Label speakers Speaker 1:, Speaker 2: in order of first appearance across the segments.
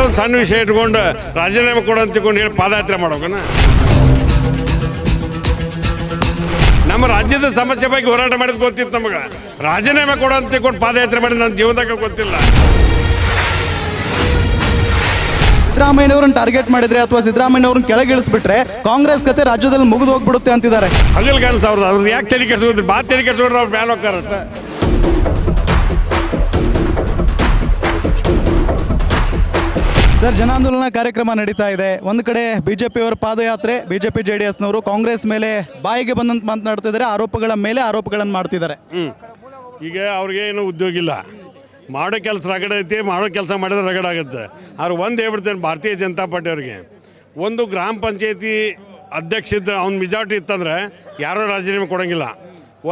Speaker 1: ಒಂದು ಸಣ್ಣ ವಿಷಯ ಇಟ್ಕೊಂಡು ರಾಜೀನಾಮೆ ಕೊಡು ಅಂತ ತಿಳ್ಕೊಂಡು ಹೇಳಿ ಪಾದಯಾತ್ರೆ ಮಾಡೋಕನ ನಮ್ಮ ರಾಜ್ಯದ ಸಮಸ್ಯೆ ಬಗ್ಗೆ ಹೋರಾಟ ಮಾಡಿದ್ ಗೊತ್ತಿತ್ತು ನಮಗೆ. ರಾಜೀನಾಮೆ ಕೊಡು ಅಂತ ತಿಳ್ಕೊಂಡು ಪಾದಯಾತ್ರೆ ಮಾಡಿ ನನ್ನ ಜೀವನದಾಗ ಗೊತ್ತಿಲ್ಲ.
Speaker 2: ಸಿದ್ದರಾಮಯ್ಯನವ್ರನ್ನ ಟಾರ್ಗೆಟ್ ಮಾಡಿದ್ರೆ ಅಥವಾ ಸಿದ್ದರಾಮಯ್ಯನವ್ರನ್ನ ಕೆಳಗಿಳಿಸ್ಬಿಟ್ರೆ ಕಾಂಗ್ರೆಸ್ ಕತೆ ರಾಜ್ಯದಲ್ಲಿ ಮುಗಿದು ಹೋಗ್ಬಿಡುತ್ತೆ ಅಂತಿದ್ದಾರೆ.
Speaker 1: ಹಗಲ್ ಕಾಣಿಸ್ ಅವ್ರದ್ದು ಅವ್ರದ್ದು ಯಾಕೆ ತಲೆ ಬಾತ್ ಬಾ ತಲೆ ಕೆಡ್ಸ್ಕೊಂಡ್ರೆ ಅವ್ರು ಮ್ಯಾಲ
Speaker 2: ಸರ್, ಜನಾಂದೋಲನ ಕಾರ್ಯಕ್ರಮ ನಡೀತಾ ಇದೆ. ಒಂದು ಕಡೆ ಬಿಜೆಪಿ ಅವರ ಪಾದಯಾತ್ರೆ, ಬಿಜೆಪಿ ಜೆ ಡಿ ಎಸ್ನವರು ಕಾಂಗ್ರೆಸ್ ಮೇಲೆ ಬಾಯಿಗೆ ಬಂದಂತ ಮಾತನಾಡ್ತಿದ್ದಾರೆ. ಆರೋಪಗಳ ಮೇಲೆ ಆರೋಪಗಳನ್ನು ಮಾಡ್ತಿದ್ದಾರೆ.
Speaker 1: ಈಗ ಅವ್ರಿಗೆ ಏನು ಉದ್ಯೋಗ ಇಲ್ಲ. ಮಾಡೋ ಕೆಲಸ ರಗಡ ಐತಿ, ಮಾಡೋ ಕೆಲಸ ಮಾಡಿದ್ರೆ ರಗಡ ಆಗುತ್ತೆ. ಆದ್ರೆ ಒಂದು ಹೇಳ್ಬಿಡ್ತೇನೆ, ಭಾರತೀಯ ಜನತಾ ಪಾರ್ಟಿ ಅವ್ರಿಗೆ. ಒಂದು ಗ್ರಾಮ ಪಂಚಾಯತಿ ಅಧ್ಯಕ್ಷ ಇದ್ದ ಅವ್ನ ಮೆಜಾರಿಟಿ ಇತ್ತಂದ್ರೆ, ಯಾರೋ ರಾಜೀನಾಮೆ ಕೊಡೋಂಗಿಲ್ಲ.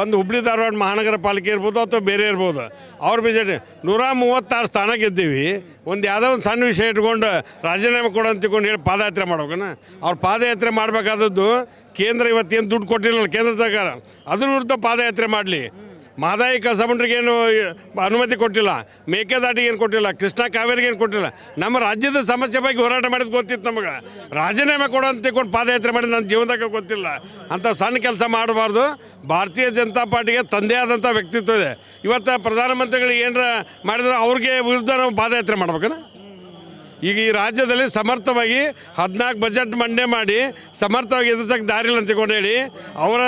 Speaker 1: ಒಂದು ಹುಬ್ಳಿ ಧಾರವಾಡ ಮಹಾನಗರ ಪಾಲಿಕೆ ಇರ್ಬೋದು ಅಥವಾ ಬೇರೆ ಇರ್ಬೋದು. ಅವ್ರ ಮೆಜಾರಿಟಿ ನೂರ ಮೂವತ್ತಾರು ಸ್ಥಾನ ಗೆದ್ದೀವಿ. ಒಂದು ಯಾವುದೋ ಒಂದು ಸಣ್ಣ ವಿಷಯ ಇಟ್ಕೊಂಡು ರಾಜೀನಾಮೆ ಕೊಡೋ ಅಂತ ತಿಳ್ಕೊಂಡು ಹೇಳಿ ಪಾದಯಾತ್ರೆ ಮಾಡ್ಬೇಕನ? ಅವ್ರು ಪಾದಯಾತ್ರೆ ಮಾಡಬೇಕಾದದ್ದು ಕೇಂದ್ರ ಇವತ್ತೇನು ದುಡ್ಡು ಕೊಟ್ಟಿಲ್ಲ ಕೇಂದ್ರ ಸರ್ಕಾರ. ಅದ್ರ ವಿರುದ್ಧ ಪಾದಯಾತ್ರೆ ಮಾಡಲಿ. ಮಾದಾಯಿ ಕಸಬಂಡ್ರಿಗೆ ಏನು ಅನುಮತಿ ಕೊಟ್ಟಿಲ್ಲ. ಮೇಕೆದಾಟಿಗೆ ಏನು ಕೊಟ್ಟಿಲ್ಲ, ಕೃಷ್ಣ ಕಾವೇರಿಗೆ ಏನು ಕೊಟ್ಟಿಲ್ಲ. ನಮ್ಮ ರಾಜ್ಯದ ಸಮಸ್ಯೆ ಬಗ್ಗೆ ಹೋರಾಟ ಮಾಡಿದ್ ಗೊತ್ತಿತ್ತು ನಮಗೆ. ರಾಜೀನಾಮೆ ಕೊಡೋ ಅಂತ ತಿಳ್ಕೊಂಡು ಪಾದಯಾತ್ರೆ ಮಾಡಿ ನನ್ನ ಜೀವನದಾಗ ಗೊತ್ತಿಲ್ಲ. ಅಂತ ಸಣ್ಣ ಕೆಲಸ ಮಾಡಬಾರ್ದು. ಭಾರತೀಯ ಜನತಾ ಪಾರ್ಟಿಗೆ ತಂದೆ ಆದಂಥ ವ್ಯಕ್ತಿತ್ವ ಇದೆ. ಇವತ್ತು ಪ್ರಧಾನಮಂತ್ರಿಗಳು ಏನಾರ ಮಾಡಿದ್ರೆ ಅವ್ರಿಗೆ ವಿರುದ್ಧ ನಾವು ಪಾದಯಾತ್ರೆ ಮಾಡ್ಬೇಕನ? ಈಗ ಈ ರಾಜ್ಯದಲ್ಲಿ ಸಮರ್ಥವಾಗಿ ಹದಿನಾಲ್ಕು ಬಜೆಟ್ ಮಂಡನೆ ಮಾಡಿ ಸಮರ್ಥವಾಗಿ ಎದುರ್ಸಕ್ಕೆ ದಾರಿಲ್ಲ ಅಂತ ಹೇಳಿ, ಅವರ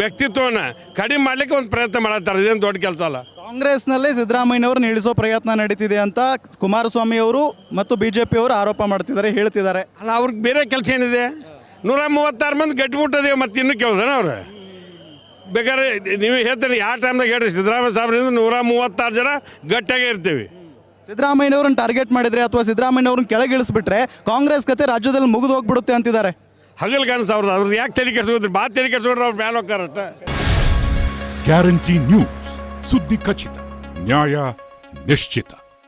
Speaker 1: ವ್ಯಕ್ತಿತ್ವವನ್ನು ಕಡಿಮೆ ಮಾಡಲಿಕ್ಕೆ ಒಂದು ಪ್ರಯತ್ನ ಮಾಡತ್ತಾರೆ. ಇದೇನು ದೊಡ್ಡ ಕೆಲಸ ಅಲ್ಲ.
Speaker 2: ಕಾಂಗ್ರೆಸ್ನಲ್ಲಿ ಸಿದ್ದರಾಮಯ್ಯನವ್ರನ್ನ ಇಳಿಸೋ ಪ್ರಯತ್ನ ನಡೀತಿದೆ ಅಂತ ಕುಮಾರಸ್ವಾಮಿ ಅವರು ಮತ್ತು ಬಿಜೆಪಿ ಅವರು ಆರೋಪ ಮಾಡ್ತಿದ್ದಾರೆ ಹೇಳ್ತಿದ್ದಾರೆ.
Speaker 1: ಅಲ್ಲ ಅವ್ರಿಗೆ ಬೇರೆ ಕೆಲಸ ಏನಿದೆ? ನೂರ ಮೂವತ್ತಾರು ಮಂದಿ ಗಟ್ಟಿಬಿಟ್ಟದೇವೆ ಮತ್ತೆ ಇನ್ನೂ ಕೇಳ್ದಾನ ಅವ್ರು? ಬೇಕಾದ್ರೆ ನೀವು ಹೇಳ್ತೀನಿ ಯಾವ ಟೈಮ್ದಾಗ ಹೇಳ್ರಿ ಸಿದ್ದರಾಮಯ್ಯ ಸಾಹೇಬ್ರಿಂದ ನೂರ ಮೂವತ್ತಾರು ಜನ ಗಟ್ಟಿಯಾಗೇ ಇರ್ತೀವಿ.
Speaker 2: ಸಿದ್ದರಾಮಯ್ಯನವ್ರನ್ನ ಟಾರ್ಗೆಟ್ ಮಾಡಿದರೆ ಅಥವಾ ಸಿದ್ದರಾಮಯ್ಯನವ್ರನ್ನ ಕೆಳಗಿಳಿಸ್ಬಿಟ್ರೆ ಕಾಂಗ್ರೆಸ್ ಕತೆ ರಾಜ್ಯದಲ್ಲಿ ಮುಗಿದು ಹೋಗ್ಬಿಡುತ್ತೆ ಅಂತಿದ್ದಾರೆ.
Speaker 1: ಹಗಲ್ ಕಾಣಿಸ್ ಅವ್ರದ್ದು ಅವ್ರದ್ದು ಯಾಕೆ ತಲೆ ಕೆಡ್ಸ್ಕೊತಾರೆ ಬಾ ತಲೆ ಕೆಡ್ಸ್ಕೊಂಡ್ರೆ ಅವ್ರು ಮ್ಯಾಲ ಹೋಗ್ತಾರಷ್ಟ
Speaker 3: ಗ್ಯಾರಂಟಿ ನ್ಯೂಸ್ ಸುದ್ದಿ ಖಚಿತ, ನ್ಯಾಯ ನಿಶ್ಚಿತ.